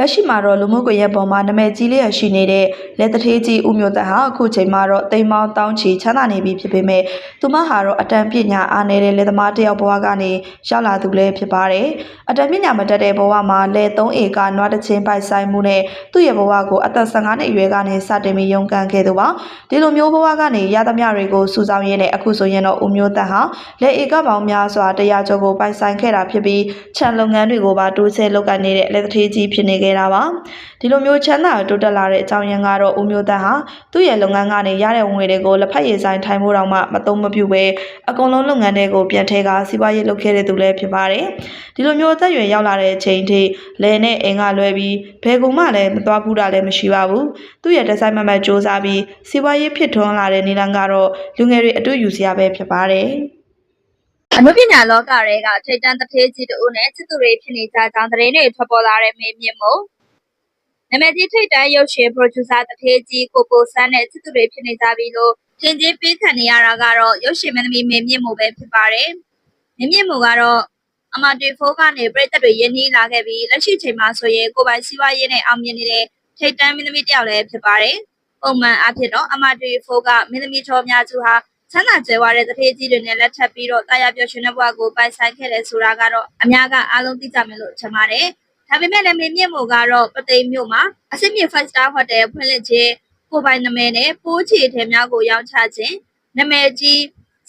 လက်ရှိမှာတော့လူမှုကွန်ရက်ပေါ်မှာနာမည်ကြီးလျက်ရှိနေတဲ့လက်တထေးကြီးဦးမျိုးသက်ဟာအခုချိန်မှာတော့တိမ်မောင်းတောင်းချီချမ်းသာနေပြီဖြစ်ပေမဲ့သူမဟာတော့အတန်ပညာအားနေတဲ့လက်သမားတစ်ယောက်ဘဝကနေရောက်လာသူလည်းဖြစ်ပါတယ်။အတန်ပညာမတတ်တဲ့ဘဝမှာလက်3ဧကနွားတချင်းပိုက်ဆိုင်မှုနဲ့သူ့ရဲ့ဘဝကိုအသက်15နှစ်အရွယ်ကနေစတင်ပြီးရုန်းကန်ခဲ့သူပါ။ဒီလိုမျိုးဘဝကနေရသမျှတွေကိုစူဆောင်းရင်းနဲ့အခုဆိုရင်တော့ဦးမျိုးသက်ဟာလက်ဧကပေါင်းများစွာတရားကျော်ကိုပိုက်ဆိုင်ခဲ့တာဖြစ်ပြီးခြံလုပ်ငန်းတွေကိုပါတိုးဆဲလုပ်ကိုင်နေတဲ့လက်တထေးကြီးဖြစ်နေခဲ့တာပါ။ဒီလိုမျိုးချမ်းသာတိုးတက်လာတဲ့အကြောင်းရင်းကတော့ဦးမျိုးသက်ဟာသူ့ရဲ့လုပ်ငန်းကနေရတဲ့ဝင်ငွေတွေကိုလက်ဖက်ရည်ဆိုင်ထိုင်ဖို့တောင်မှမသုံးမပြုပဲအကုန်လုံးလုပ်ငန်းတွေကိုပြန်ထည့်ကာစီးပွားရေးလုပ်ခဲ့တဲ့သူလည်းဖြစ်ပါတယ်။ဒီလိုမျိုးအသက်အရွယ်ရောက်လာတဲ့အချိန်ထိလယ်နဲ့အင်ကလွဲပြီးဘယ်ကူမှလည်းမသွားဘူးတာလည်းမရှိပါဘူး။သူ့ရဲ့ဒီဇိုင်းမမတ်စူးစမ်းပြီးစီးပွားရေးဖြစ်ထွန်းလာတဲ့နေလန်ကတော့လူငယ်တွေအတူယူစရာပဲဖြစ်ပါတယ်။ အနုပညာလောကတွေကထိတ်တန့်တစ်ထေးကြီးတူနဲ့ချစ်သူတွေဖြစ်နေကြကြောင်းသတင်းတွေထွက်ပေါ်လာတဲ့မေးမြင့်မှုနာမည်ကြီးထိတ်တန့်ရုပ်ရှင် producer တစ်ထေးကြီးကိုပိုဆန်းနဲ့ချစ်သူတွေဖြစ်နေကြပြီလို့ထင်ကြီးပေးခံနေရတာကတော့ရုပ်ရှင်မင်းသမီးမေမြင့်မှုပဲဖြစ်ပါတယ်။မေမြင့်မှုကတော့အမတီဖိုးကနေပြည်သက်တွေရင်းနှီးလာခဲ့ပြီးလက်ရှိချိန်မှာဆိုရင်ကိုယ်ပိုင်စီးပွားရေးနဲ့အောင်မြင်နေတဲ့ထိတ်တန့်မင်းသမီးတစ်ယောက်လည်းဖြစ်ပါတယ်။ပုံမှန်အဖြစ်တော့အမတီဖိုးကမင်းသမီးချောအများစုဟာ ချမ်းသာကြွယ်ဝတဲ့တထေးကြီးတွေနဲ့လက်ထပ်ပြီးတော့တာယာပျော်ရွှင်တဲ့ဘဝကိုပိုင်ဆိုင်ခဲ့တယ်ဆိုတာကတော့အများကအားလုံးသိကြမယ်လို့ထင်ပါတယ်။ဒါပေမဲ့လည်းမင်းမြင့်မို့ကတော့ပသိမ်မြို့မှာအဆင့်မြင့် five star hotel ဖွင့်လှစ်ခြင်းကိုယ်ပိုင်နာမည်နဲ့ပိုးချီထဲများကိုရောင်းချခြင်းနာမည်ကြီး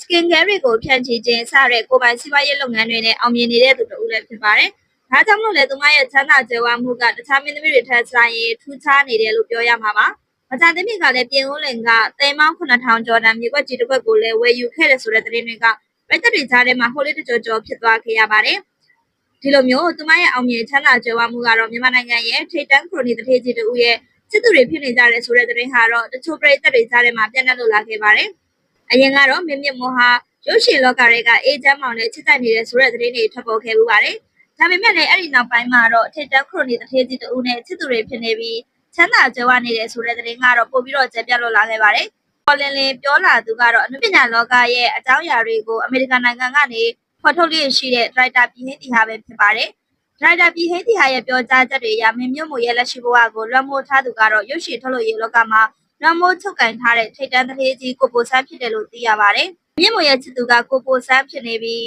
skin care တွေကိုဖြန့်ချီခြင်းစတဲ့ကိုယ်ပိုင်စီးပွားရေးလုပ်ငန်းတွေနဲ့အောင်မြင်နေတဲ့သူတို့လည်းဖြစ်ပါတယ်။ဒါကြောင့်မလို့လေသူမရဲ့ချမ်းသာကြွယ်ဝမှုကတခြားမင်းသမီးတွေထက်ဆိုင်ရင်ထူးခြားနေတယ်လို့ပြောရမှာပါ။ မကြသမီးကလည်းပြင်ဦးလင်ကသိန်းပေါင်း9000ကျော်တန်မြေကွက်ကြီးတစ်ကွက်ကိုလည်းဝယ်ယူခဲ့တယ်ဆိုတဲ့သတင်းတွေကပြည်သက်တွေကြားထဲမှာဟိုလေးတကြောကြောဖြစ်သွားခဲ့ရပါတယ်။ဒီလိုမျိုးသူမရဲ့အောင်မြင်ချမ်းသာကြွယ်ဝမှုကတော့မြန်မာနိုင်ငံရဲ့ထိတ်တန်းခရိုနီတစ်ထေးကြီးတူရဲ့စစ်သူတွေဖြစ်နေကြတယ်ဆိုတဲ့သတင်းဟာတော့တချို့ပြည်သက်တွေကြားထဲမှာပြန့်နှံ့လို့လာခဲ့ပါတယ်။အရင်ကတော့မင်းမြင့်မိုးဟာရုပ်ရှင်လောကတွေကအေဂျင့်မောင်နဲ့ချစ်တိုက်နေတဲ့ဆိုတဲ့သတင်းတွေထွက်ပေါ်ခဲ့မှုပါတယ်။ဒါပေမဲ့လည်းအဲ့ဒီနောက်ပိုင်းမှာတော့ထိတ်တန်းခရိုနီတစ်ထေးကြီးတူနဲ့ချစ်သူတွေဖြစ်နေပြီး ချမ်းသာကြွယ်ဝနေတယ်ဆိုတဲ့သတင်းကတော့ပို့ပြီးတော့ကျေပြတ်လို့လာခဲ့ပါတယ်။ပေါ်လင်းလင်းပြောလာသူကတော့အနုပညာလောကရဲ့အကြောင်းအရာတွေကိုအမေရိကန်နိုင်ငံကနေဖော်ထုတ်လျက်ရှိတဲ့ဒရိုက်တာပြည်ဟင်းတီဟာပဲဖြစ်ပါတယ်။ဒရိုက်တာပြည်ဟင်းတီဟာရဲ့ပြောကြားချက်တွေအရမင်းမျိုးမိုရဲ့လက်ရှိဘဝကိုလွှမ်းမိုးထားသူကတော့ရုပ်ရှင်ထုတ်လို့ရေးလောကမှာလွှမ်းမိုးချုပ်ကင်ထားတဲ့ထိတ်တန်းတစ်သေးကြီးကိုပိုဆန်းဖြစ်တယ်လို့သိရပါတယ်။မြင့်မိုရဲ့ချစ်သူကကိုပိုဆန်းဖြစ်နေပြီး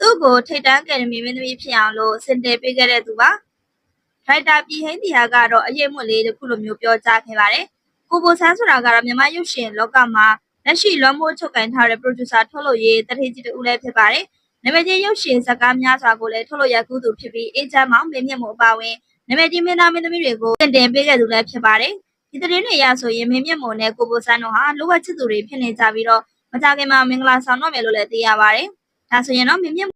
သူ့ကိုထိတ်တန်းအကယ်ဒမီမင်းသမီးဖြစ်အောင်လို့စင်တယ်ပေးခဲ့တဲ့သူပါ။ ရိုက်တာပြည်ဟိန်းတီဟာကတော့အရေးမွတ်လေးတစ်ခုလိုမျိုးပြောကြားခဲ့ပါတယ်။ကိုပိုဆန်းဆိုတာကတော့မြန်မာရုပ်ရှင်လောကမှာလက်ရှိလွှမ်းမိုးချုပ်ကိုင်ထားတဲ့ producer ထုတ်လို့ရေးတထေးကြီးတူလည်းဖြစ်ပါတယ်။နာမည်ကြီးရုပ်ရှင်ဇာတ်ကားများစွာကိုလည်းထုတ်လို့ရကူးသူဖြစ်ပြီးအေဂျင့်မောင်မင်းမြင့်မှုအပါအဝင်နာမည်ကြီးမင်းသားမင်းသမီးတွေကိုတင်တင်ပေးခဲ့သူလည်းဖြစ်ပါတယ်။ဒီသတင်းတွေအရဆိုရင်မင်းမြင့်မှုနဲ့ကိုပိုဆန်းတို့ဟာလိုဝက်ချစ်သူတွေဖြစ်နေကြပြီးတော့မကြခင်မှာမင်္ဂလာဆောင်တော့မယ်လို့လည်းသိရပါတယ်။ဒါဆိုရင်တော့မင်းမြင့်